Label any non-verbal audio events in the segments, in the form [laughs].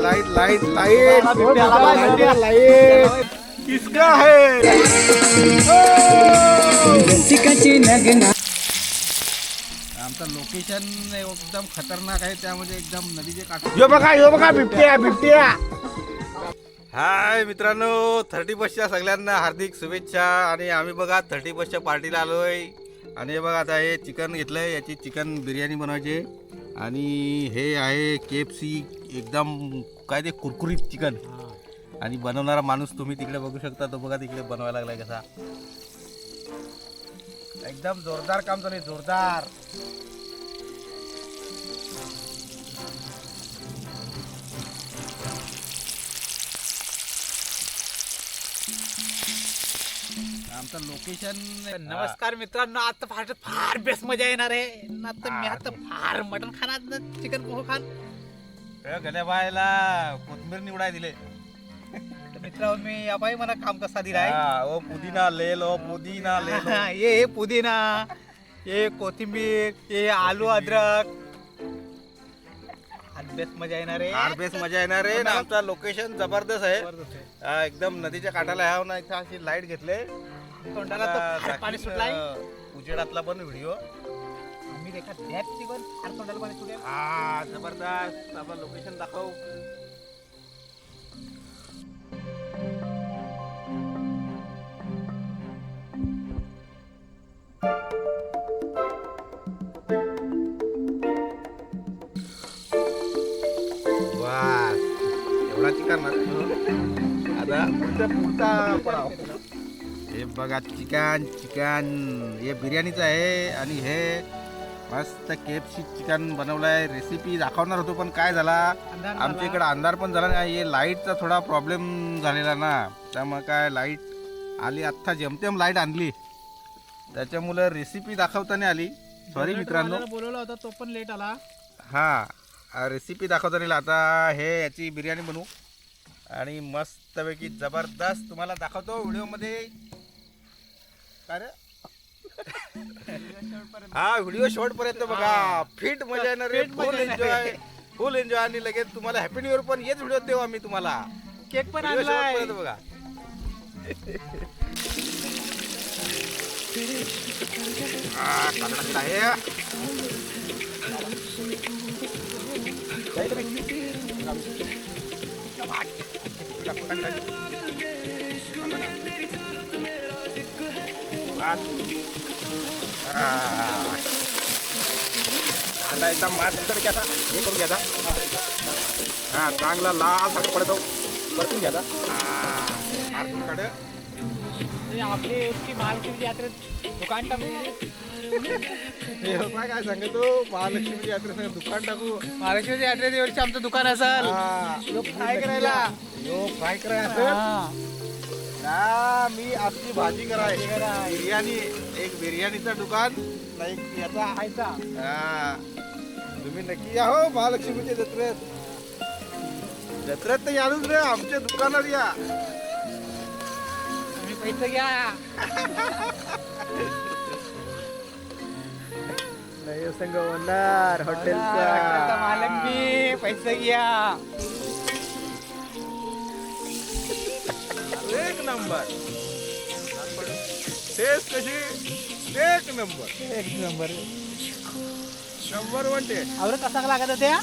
Light light light light किसका है आमचं लोकेशन एकदम खतरनाक आहे त्यामध्ये एकदम नदीचे काठ यो बघा यो बघा बिबट्या बिबट्या हाय मित्रांनो थर्टी बसच्या सगळ्यांना हार्दिक शुभेच्छा आणि आम्ही बघा थर्टी बसच्या पार्टीला आलोय. आणि हे बघा आता हे चिकन घेतलंय याची चिकन बिर्याणी बनवायची. आणि हे आहे के एफ सी एकदम काय ते कुरकुरीत चिकन. आणि बनवणारा माणूस तुम्ही तिकडे बघू शकता तो बघा तिकडे बनवायला लागलाय कसा. एकदम जोरदार काम चालू आहे जोरदार. आमचं लोकेशन नमस्कार मित्रांनो आता फार फार बेस्ट मजा येणार आहे. ना तर मी आता फार मटन खाणार ना चिकन पोहो खान. गल्या बायला कोथमीर निवडाय दिले. तर मित्रांनो मी या बाई मला काम कसा दिलाय? हा, ओ पुदिना ले लो पुदिना ले लो [laughs] ये हे पुदिना. ये कोथिंबीर ये आलू अद्रक. आज बेस्ट मजा येणार आहे. फार बेस मजा येणार आहे. ना आमचं लोकेशन जबरदस्त आहे. जबरदस्त आहे. हा, एकदम नदीच्या काठाला ह्याव ना इथं अशी लाइट घेतले तोंडाला पाणी सुटलाय. उजेडातला पण व्हिडिओ. मी देखा त्यात चिकन फार तोंडाला पाणी सुटले हा जबरदस्त. आपण लोकेशन दाखव. वा एवढा चिकन आता पुढचा पुढचा पडाव. हे बघा चिकन चिकन. हे बिर्याणीचं आहे आणि हे मस्त केपसी चिकन बनवलंय. रेसिपी दाखवणार होतो पण काय झाला? आमच्या. इकडे अंधार पण झाला नाही. हे लाईटचा थोडा प्रॉब्लेम झालेला ना. त्यामुळे काय लाइट आली. आत्ता जेमतेम लाइट आणली. त्याच्यामुळे रेसिपी दाखवताना आली. सॉरी मित्रांनो. बोलवला होता तो पण लेट आला. हा रेसिपी दाखवताना. आता हे याची बिर्याणी बनवू. आणि मस्तपैकी जबरदस्त तुम्हाला दाखवतो व्हिडिओमध्ये हा व्हिडिओ शॉर्ट पर्यंत बघा. फिट मजा येणार फुल एन्जॉय आहे. फुल एन्जॉय आणि लगेच तुम्हाला हॅपी न्यू इयर पण हेच व्हिडिओ देऊ आम्ही तुम्हाला. केक पण व्हिडिओ आणलाय. शेवटपर्यंत बघा. हा, आहे. आता एकदम मस्त घ्यायचा हे करून घ्यायचा हा चांगला लाल साखर पडतो. परतून घ्यायचा काढ. हे आपली इतकी महालक्ष्मी यात्रेत दुकान टाकू. काय काय सांगतो महालक्ष्मी यात्रेत दुकान टाकू. महालक्ष्मी यात्रेत वर्षी आमचं दुकान असेल. हा, लोक फ्राय करायला. मी आपली भाजी कराय. बिर्याणी एक बिर्याणीचं दुकान नाही याचा. हा. तुम्ही नक्की या हो महालक्ष्मीच्या जत्रेत जत्रेत तर यालूच रे आमच्या दुकानात या. तुम्ही पैसे घ्या. नाही संघ होणार आता मालक मी पैसे घ्या. नंबर. टेस्ट कशी? एक नंबर. एक नंबर. शंभर वन टेस्ट आवरत कसा लागत त्या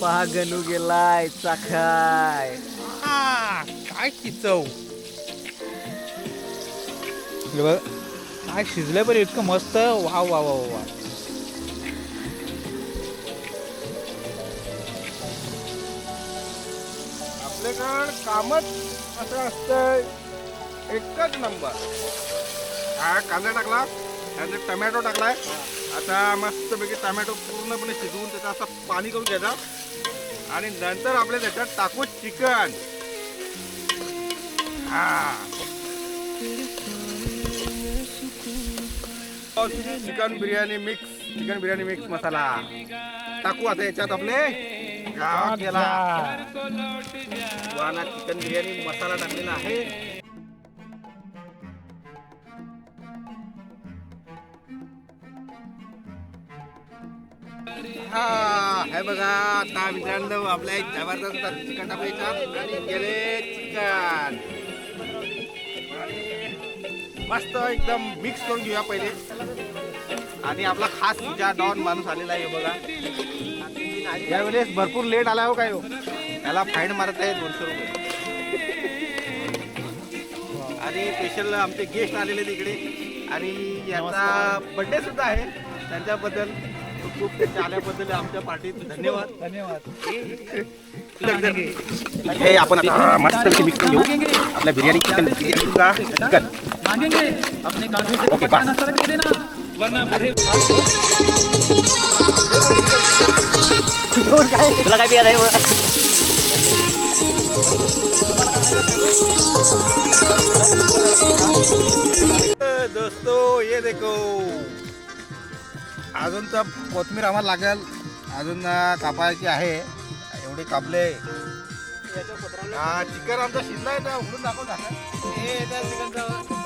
पहा गणू गेलाय चाखाय. हा, काय ती चव काय शिजलंय पण इतकं मस्त. वा वा वा वा. आपल्याकडं कामच असं असतंय. एकच नंबर. हा कांदा टाकला. त्यानंतर टमॅटो टाकलाय. आता मस्तपैकी टमॅटो पूर्णपणे शिजवून त्याचा असं पाणी करून घ्यायचा. आणि नंतर आपल्या त्याच्यात टाकू चिकन. हा. Chicken biryani mix chicken biryani mix मसाला. टाकू आता याच्यात आपले. गावात गेला वाना चिकन बिर्याणी मसाला टाकलेला आहे. हा हे बघा आता मित्रांनो आपल्या एक जबरदस्त चिकन टाकायचा आणि गेले चिकन. मस्त एकदम मिक्स करून घेऊया पहिले. आणि आपला खास तुझ्या डॉन माणूस आलेला आहे बघा. यावेळेस भरपूर लेट आला हो काय हो? त्याला फाईन मारत आहे दोनशे रुपये. आणि स्पेशल आमचे गेस्ट आलेले तिकडे. आणि याचा बर्थडे सुद्धा आहे. त्यांच्याबद्दल खूप त्यांच्या आल्याबद्दल आमच्या पार्टीत धन्यवाद. धन्यवाद. हे आपण मस्त घेऊ. आपल्या बिर्याणी चिकन चिकन मागेंगे. अपने ओके, बस. तुला काय पिया दोस्तो ये देखो. अजून तर कोथमीर आम्हाला लागेल. अजून कापायची आहे. एवढे कापले. हा चिकन आमचा शिजला आहे ना उघडून दाखवून झालं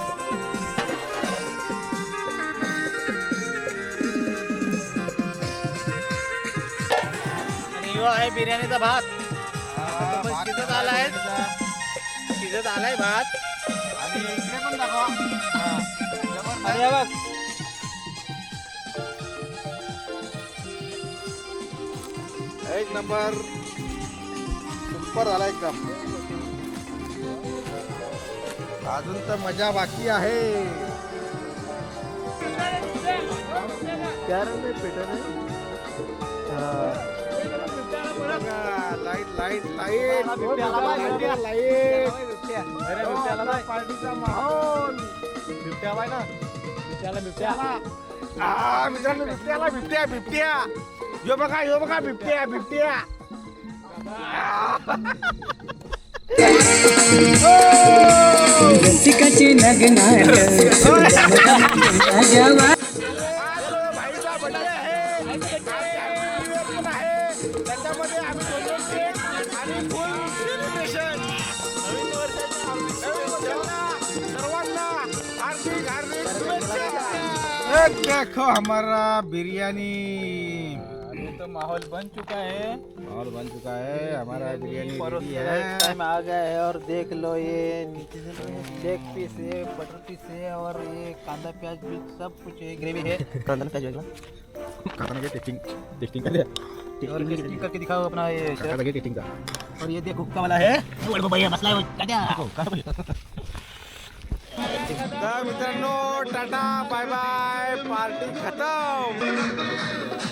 हे ह्यो आहे बिर्याणीचा भात. बस भात शिजत आलाय. शिजत शिजत आलाय भात. आणि इकडे पण दाखवा. हा. जबरदस्त. आणि हे बघ. एक नंबर. सुपर झाला एकदम. अजून तर मजा बाकी आहे. Light light light. पार्टीचा माहोल. आ, मित्रांनो बिबट्याला बिबट्या बिबट्या. यो बघा यो बघा बिबट्या बिबट्या. रसिकाचे लग्नात भाईचा आहे आम्ही दोन दोन केक आणि फुल सेलिब्रेशन नवीन वर्षाला सर्वांना हार्दिक हार्दिक शुभेच्छा. देखो हमारा बिरयानी. तो माहौल बन चुका है। माहौल बन चुका है हमारा बिरयानी है। टाइम आ गया है और देख लो ये नीचे से लेग पीस है बटर पीस है और ये कांदा प्याज भी सब कुछ है ग्रेवी है। कांदा टेस्टिंग टेस्टिंग कर और टेस्टिंग करके दिखाओ अपना ये शेफ। लगे टेस्टिंग का। और ये देख हुक्का वाला है। मित्रों मित्रांनो टाटा बाय बाय पार्टी खतम।